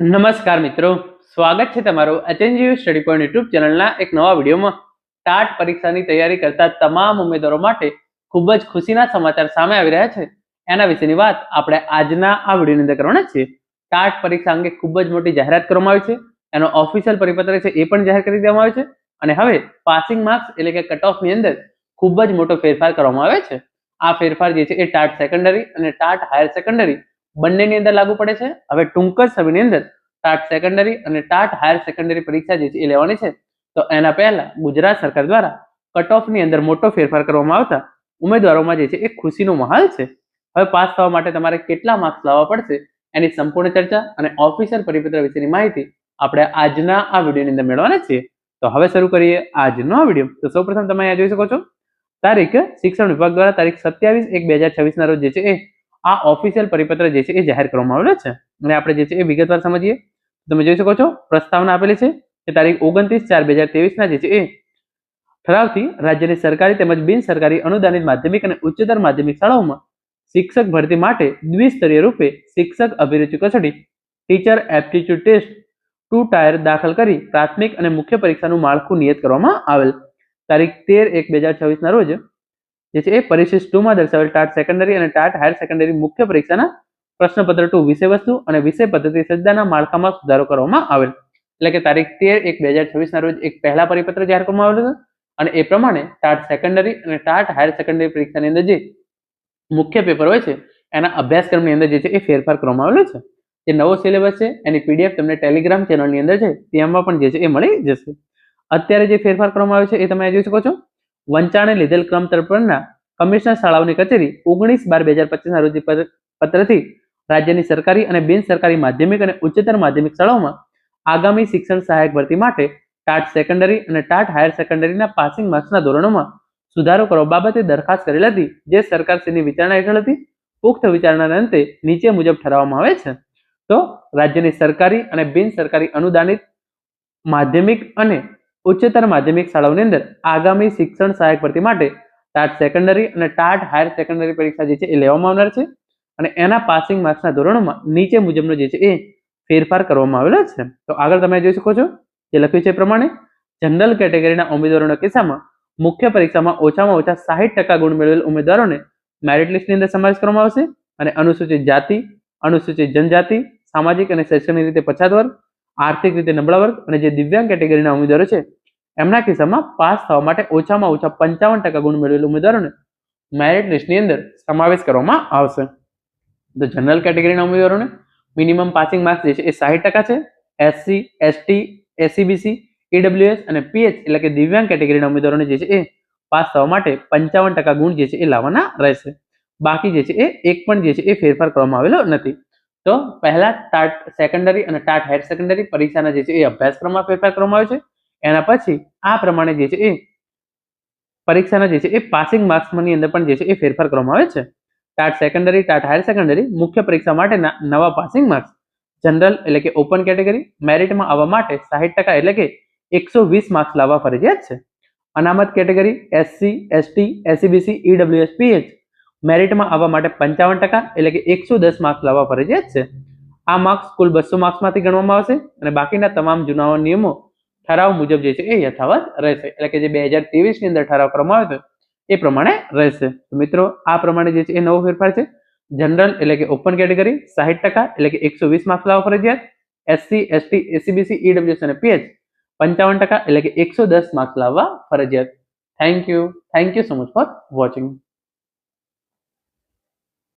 નમસ્કાર મિત્રો. સ્વાગત છે તમારું એચએનજીયુ સ્ટડી પોઈન્ટ યુટ્યુબ ચેનલના એક નવા વિડીયોમાં. ટાટ પરીક્ષાની તૈયારી કરતા તમામ ઉમેદવારો માટે ખૂબ જ ખુશીના સમાચાર સામે આવી રહ્યા છે. એના વિશેની વાત આપણે આજના આ વિડીયોની અંદર કરવાના છીએ. ટાટ પરીક્ષા અંગે ખૂબ જ મોટી જાહેરાત કરવામાં આવી છે. એનો ઓફિશિયલ પરિપત્ર છે એ પણ જાહેર કરી દેવામાં આવ્યો છે. અને હવે પાસિંગ માર્ક્સ એટલે કે કટ ઓફની અંદર ખૂબ જ મોટો ફેરફાર કરવામાં આવે છે. આ ફેરફાર જે છે એ ટાટ સેકન્ડરી અને ટાટ હાયર સેકન્ડરી બંનેની અંદર લાગુ પડે છે. હવે ટૂંક જ સમયની અંદર ટાટ સેકન્ડરી અને ટાટ હાયર સેકન્ડરી પરીક્ષા જે છે એ લેવાની છે. તો એના પહેલા ગુજરાત સરકાર દ્વારા કટ ઓફની અંદર મોટો ફેરફાર કરવામાં આવતા ઉમેદવારોમાં જે છે એ ખુશીનો માહોલ છે. હવે પાસ થવા માટે તમારે કેટલા માર્ક્સ લાવવા પડશે એની સંપૂર્ણ ચર્ચા અને ઓફિસર પરિપત્ર વિશેની માહિતી આપણે આજના આ વિડીયોની અંદર મેળવવાના છીએ. તો હવે શરૂ કરીએ આજનો આ વીડિયો. તો સૌપ્રથમ તમે અહીંયા જોઈ શકો છો. તારીખ શિક્ષણ વિભાગ દ્વારા તારીખ સત્યાવીસ એક બે હજાર છવ્વીસના રોજ જે છે એ આ ઓફિશિયલ પરિપત્ર જે છે એ જાહેર કરવામાં આવેલો છે. અને આપણે જે છે એ વિગતવાર સમજીએ. તમે જોઈ શકો છો, પ્રસ્તાવના આપેલી છે કે તારીખ ઓગણત્રીસ ચાર બે હજાર ત્રેવીસના જે છે એ ઠરાવથી રાજ્યની સરકારી તેમજ બિન સરકારી અનુદાનિત માધ્યમિક અને ઉચ્ચતર માધ્યમિક શાળાઓમાં શિક્ષક ભરતી માટે દ્વિસ્તરીય રૂપે શિક્ષક અભિરુચિ કસોટી teacher aptitude test two tier દાખલ કરી પ્રાથમિક અને મુખ્ય પરીક્ષાનું માળખું નિયત કરવામાં આવેલ. તારીખ તેર એક બે હજાર છવ્વીસના રોજ જે છે એ પરિશિષ્ટ ટુમાં દર્શાવેલ ટાટ સેકન્ડરી અને ટાટ હાયર સેકન્ડરી મુખ્ય પરીક્ષાના પ્રશ્નપત્ર ટુ વિષય વસ્તુ અને વિષય પદ્ધતિ સજ્જાના માળખામાં સુધારો કરવામાં આવેલ. એટલે કે તારીખ તેર એક બે હજાર છવ્વીસના રોજ એક પહેલા પરિપત્ર જાહેર કરવામાં આવેલું છે અને એ પ્રમાણે ટાટ સેકન્ડરી અને ટાટ હાયર સેકન્ડરી પરીક્ષાની અંદર જે મુખ્ય પેપર હોય છે, એના અભ્યાસક્રમની અંદર જે છે એ ફેરફાર કરવામાં આવેલો છે. જે નવો સિલેબસ છે, એની પીડીએફ તમને ટેલિગ્રામ ચેનલની અંદર છે, તેમાં પણ જે છે એ મળી જશે. અત્યારે જે ફેરફાર કરવામાં આવ્યો છે એ તમે જોઈ શકો છો. વંચાણે લીધેલ ક્રમ તર્પણના કમિશનર શાળાઓની કચેરી ઓગણીસ બાર બે હજાર પચીસના રોજ પત્રથી રાજ્યની સરકારી અને બિન સરકારી માધ્યમિક અને ઉચ્ચતર માધ્યમિક શાળાઓમાં આગામી શિક્ષણ સહાયક ભરતી માટે ટાટ સેકન્ડરી અને ટાટ હાયર સેકન્ડરીના પાસિંગ માર્ક્સના ધોરણોમાં સુધારો કરવા બાબતે દરખાસ્ત કરેલ હતી, જે સરકારશ્રીની વિચારણા હેઠળ હતી. પુખ્ત વિચારણાના અંતે નીચે મુજબ ઠરાવવામાં આવે છે. તો રાજ્યની સરકારી અને બિન સરકારી અનુદાનિત માધ્યમિક અને ઉચ્ચતર માધ્યમિક શાળાઓની અંદર આગામી શિક્ષણ સહાયક ભરતી માટે ટાટ સેકન્ડરી અને ટાટ હાયર સેકન્ડરી પરીક્ષા જે છે એ લેવામાં આવનાર છે. અને એના પાસિંગ માર્ક્સના ધોરણોમાં નીચે મુજબનો જે છે એ ફેરફાર કરવામાં આવેલો છે. તો આગળ તમે જોઈ શકો છો જે લખ્યું છે પ્રમાણે, જનરલ કેટેગરીના ઉમેદવારોના કિસ્સામાં મુખ્ય પરીક્ષામાં ઓછામાં ઓછા સાહીઠ ટકા ગુણ મેળવેલ ઉમેદવારોને મેરિટ લિસ્ટની અંદર સમાવેશ કરવામાં આવશે. અને અનુસૂચિત જાતિ, અનુસૂચિત જનજાતિ, સામાજિક અને શૈક્ષણિક રીતે પછાત વર્ગ આર્થિક રીતે નબળા વર્ગ અને જે દિવ્યાંગ કેટેગરીના ઉમેદવારો છે, એમના કિસ્સામાં પાસ થવા માટે ઓછામાં ઓછા પંચાવન ટકા ગુણ મેળવેલ ઉમેદવારોને મેરિટ લિસ્ટની અંદર સમાવેશ કરવામાં આવશે. તો જનરલ કેટેગરીના ઉમેદવારોને મિનિમમ પાસિંગ માર્ક્સ જે છે એ સાહીઠ ટકા છે એસસી એસટી એસસીબીસી ઈડબ્લ્યુએસ અને પીએચ એટલે કે દિવ્યાંગ કેટેગરીના ઉમેદવારોને જે છે એ પાસ થવા માટે પંચાવન ટકા ગુણ જે છે એ લાવવાના રહેશે. બાકી જે છે એ એક પણ જે છે એ ફેરફાર કરવામાં આવેલો નથી. તો પહેલા ટાટ સેકન્ડરી અને ટાટ હાયર સેકન્ડરી પરીક્ષાના જે છે એ અભ્યાસક્રમમાં ફેરફાર કરવામાં આવ્યો છે. એના પછી આ પ્રમાણે જે છે એ પરીક્ષાના જે છે એ પાસિંગ માર્ક્સની અંદર પણ જે છે એ ફેરફાર કરવામાં આવે છે. TAT secondary TAT higher secondary મુખ્ય પરીક્ષા માટેના નવા પાસિંગ માર્ક્સ જનરલ એટલે કે ઓપન કેટેગરી મેરિટમાં આવવા માટે સાહીઠ ટકા એટલે કે એકસો વીસ માર્ક્સ લાવવા ફરજિયાત છે. અનામત category SC ST SCBC EWS PH મેરિટમાં આવવા માટે પંચાવન ટકા એટલે કે એકસો દસ માર્ક્સ લાવવા ફરજિયાત છે. આ માર્ક્સ કુલ બસો માર્ક્સમાંથી ગણવામાં આવશે અને બાકીના તમામ જૂના નિયમો ઠરાવ મુજબ જે છે એ યથાવત રહેશે. એટલે કે જે બે હજાર ત્રેવીસની અંદર ઠરાવ કરવામાં આવ્યો એ પ્રમાણે રહેશે. મિત્રો, આ પ્રમાણે જે છે એ નવો ફેરફાર છે. જનરલ એટલે કે ઓપન કેટેગરી સાહીઠ ટકા એટલે કે એકસો વીસ માર્ક્સ લાવવા ફરજિયાત એસસી એસટી એસીબીસી ઈડબ્લ્યુએસ અને પીએચ પંચાવન ટકા એટલે કે એકસો દસ માર્ક્સ લાવવા ફરજિયાત. Thank you thank you so much for watching